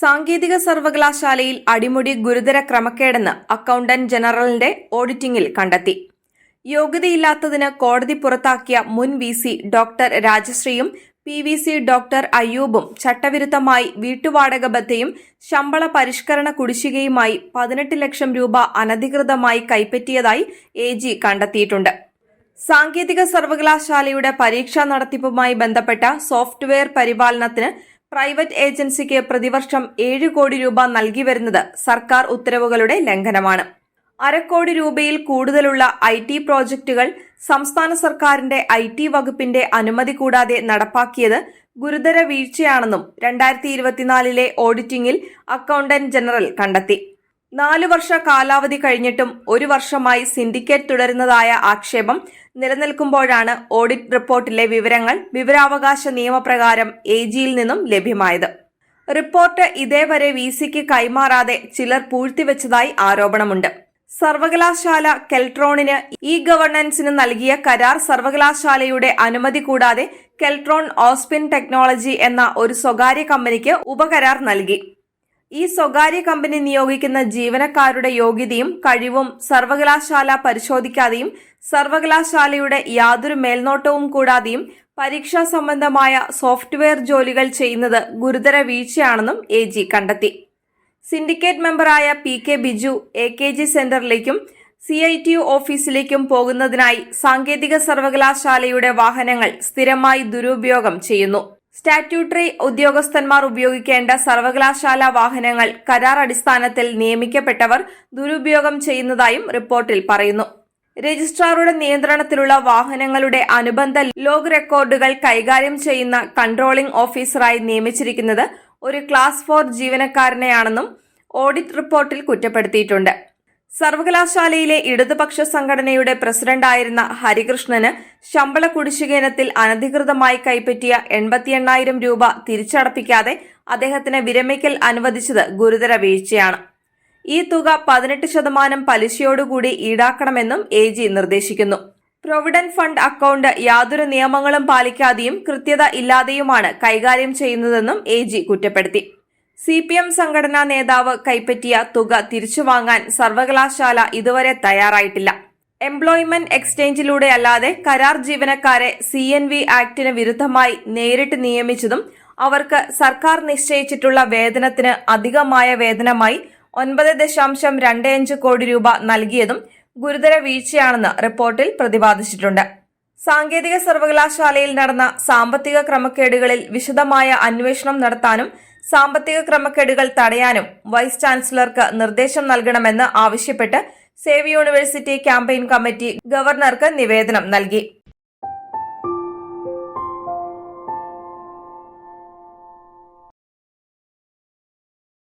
സാങ്കേതിക സർവകലാശാലയിൽ അടിമുടി ഗുരുതര ക്രമക്കേടെന്ന് അക്കൗണ്ടന്റ് ജനറലിന്റെ ഓഡിറ്റിംഗിൽ കണ്ടെത്തി. യോഗ്യതയില്ലാത്തതിന് കോടതി പുറത്താക്കിയ മുൻ വി സി ഡോക്ടർ രാജശ്രീയും പി വി സി ഡോക്ടർ അയ്യൂബും ചട്ടവിരുദ്ധമായി വീട്ടുവാടക ബദ്ധയും ശമ്പള പരിഷ്കരണ കുടിശ്ശികയുമായി പതിനെട്ട് ലക്ഷം രൂപ അനധികൃതമായി കൈപ്പറ്റിയതായി എ ജി കണ്ടെത്തിയിട്ടുണ്ട്. സാങ്കേതിക സർവകലാശാലയുടെ പരീക്ഷാ നടത്തിപ്പുമായി ബന്ധപ്പെട്ട സോഫ്റ്റ്വെയർ പരിപാലനത്തിന് പ്രൈവറ്റ് ഏജൻസിക്ക് പ്രതിവർഷം ഏഴ് കോടി രൂപ നൽകി വരുന്നത് സർക്കാർ ഉത്തരവുകളുടെ ലംഘനമാണ്. അരക്കോടി രൂപയിൽ കൂടുതലുള്ള ഐ ടി പ്രോജക്റ്റുകൾ സംസ്ഥാന സർക്കാരിന്റെ ഐ ടി വകുപ്പിന്റെ അനുമതി കൂടാതെ നടപ്പാക്കിയത് ഗുരുതര വീഴ്ചയാണെന്നും രണ്ടായിരത്തി ഇരുപത്തിനാലിലെ ഓഡിറ്റിംഗിൽ അക്കൗണ്ടന്റ് ജനറൽ കണ്ടെത്തി. നാലു വർഷ കാലാവധി കഴിഞ്ഞിട്ടും ഒരു വർഷമായി സിൻഡിക്കേറ്റ് തുടരുന്നതായ ആക്ഷേപം നിലനിൽക്കുമ്പോഴാണ് ഓഡിറ്റ് റിപ്പോർട്ടിലെ വിവരങ്ങൾ വിവരാവകാശ നിയമപ്രകാരം എ ജിയിൽ നിന്നും ലഭ്യമായത്. റിപ്പോർട്ട് ഇതേവരെ വി സിക്ക് കൈമാറാതെ ചിലർ പൂഴ്ത്തിവെച്ചതായി ആരോപണമുണ്ട്. സർവകലാശാല കെൽട്രോണിന് ഇ ഗവർണൻസിന് നൽകിയ കരാർ സർവകലാശാലയുടെ അനുമതി കൂടാതെ കെൽട്രോൺ ഓസ്പിൻ ടെക്നോളജി എന്ന ഒരു സ്വകാര്യ കമ്പനിക്ക് ഉപകരാർ നൽകി. ഈ സ്വകാര്യ കമ്പനി നിയോഗിക്കുന്ന ജീവനക്കാരുടെ യോഗ്യതയും കഴിവും സർവകലാശാല പരിശോധിക്കാതെയും സർവകലാശാലയുടെ യാതൊരു മേൽനോട്ടവും കൂടാതെയും പരീക്ഷാ സംബന്ധമായ സോഫ്റ്റ്വെയർ ജോലികൾ ചെയ്യുന്നത് ഗുരുതര വീഴ്ചയാണെന്നും എ ജി കണ്ടെത്തി. Syndicate മെമ്പറായ P K Biju A K G സെന്ററിലേക്കും C I T U ഓഫീസിലേക്കും പോകുന്നതിനായി സാങ്കേതിക സർവകലാശാലയുടെ വാഹനങ്ങൾ സ്ഥിരമായി ദുരുപയോഗം ചെയ്യുന്നു. സ്റ്റാറ്റ്യൂട്ടറി ഉദ്യോഗസ്ഥന്മാർ ഉപയോഗിക്കേണ്ട സർവകലാശാല വാഹനങ്ങൾ കരാർ അടിസ്ഥാനത്തിൽ നിയമിക്കപ്പെട്ടവർ ദുരുപയോഗം ചെയ്യുന്നതായും റിപ്പോർട്ടിൽ പറയുന്നു. രജിസ്ട്രാറുടെ നിയന്ത്രണത്തിലുള്ള വാഹനങ്ങളുടെ അനുബന്ധ ലോഗ് റെക്കോർഡുകൾ കൈകാര്യം ചെയ്യുന്ന കൺട്രോളിംഗ് ഓഫീസറായി നിയമിച്ചിരിക്കുന്നത് ഒരു ക്ലാസ് ഫോർ ജീവനക്കാരനെയാണെന്നും ഓഡിറ്റ് റിപ്പോർട്ടിൽ കുറ്റപ്പെടുത്തിയിട്ടുണ്ട്. സർവകലാശാലയിലെ ഇടതുപക്ഷ സംഘടനയുടെ പ്രസിഡന്റായിരുന്ന ഹരികൃഷ്ണന് ശമ്പള കുടിശ്ശിക ഇനത്തിൽ അനധികൃതമായി കൈപ്പറ്റിയ എൺപത്തി എണ്ണായിരം രൂപ തിരിച്ചടപ്പിക്കാതെ അദ്ദേഹത്തിന് വിരമിക്കൽ അനുവദിച്ചത് ഗുരുതര വീഴ്ചയാണ്. ഈ തുക പതിനെട്ട് ശതമാനം പലിശയോടുകൂടി ഈടാക്കണമെന്നും എ ജി നിർദ്ദേശിക്കുന്നു. പ്രൊവിഡന്റ് ഫണ്ട് അക്കൗണ്ട് യാതൊരു നിയമങ്ങളും പാലിക്കാതെയും കൃത്യത ഇല്ലാതെയുമാണ് കൈകാര്യം ചെയ്യുന്നതെന്നും എ ജി കുറ്റപ്പെടുത്തി. സി പി എം സംഘടനാ നേതാവ് കൈപ്പറ്റിയ തുക തിരിച്ചു വാങ്ങാൻ സർവകലാശാല ഇതുവരെ തയ്യാറായിട്ടില്ല. എംപ്ലോയ്മെന്റ് എക്സ്ചേഞ്ചിലൂടെ അല്ലാതെ കരാർ ജീവനക്കാരെ സി എൻ വി ആക്ടിന് വിരുദ്ധമായി നേരിട്ട് നിയമിച്ചതും അവർക്ക് സർക്കാർ നിശ്ചയിച്ചിട്ടുള്ള വേതനത്തിന് അധികമായ വേതനമായി ഒൻപത് ദശാംശം രണ്ട് അഞ്ച് കോടി രൂപ നൽകിയതും ഗുരുതര വീഴ്ചയാണെന്ന് റിപ്പോർട്ടിൽ പ്രതിപാദിച്ചിട്ടുണ്ട്. സാങ്കേതിക സർവകലാശാലയിൽ നടന്ന സാമ്പത്തിക ക്രമക്കേടുകളിൽ വിശദമായ അന്വേഷണം നടത്താനും സാമ്പത്തിക ക്രമക്കേടുകൾ തടയാനും വൈസ് ചാൻസലർക്ക് നിർദ്ദേശം നൽകണമെന്ന് ആവശ്യപ്പെട്ട് സേവ് യൂണിവേഴ്സിറ്റി ക്യാമ്പയിൻ കമ്മിറ്റി ഗവർണർക്ക് നിവേദനം നൽകി.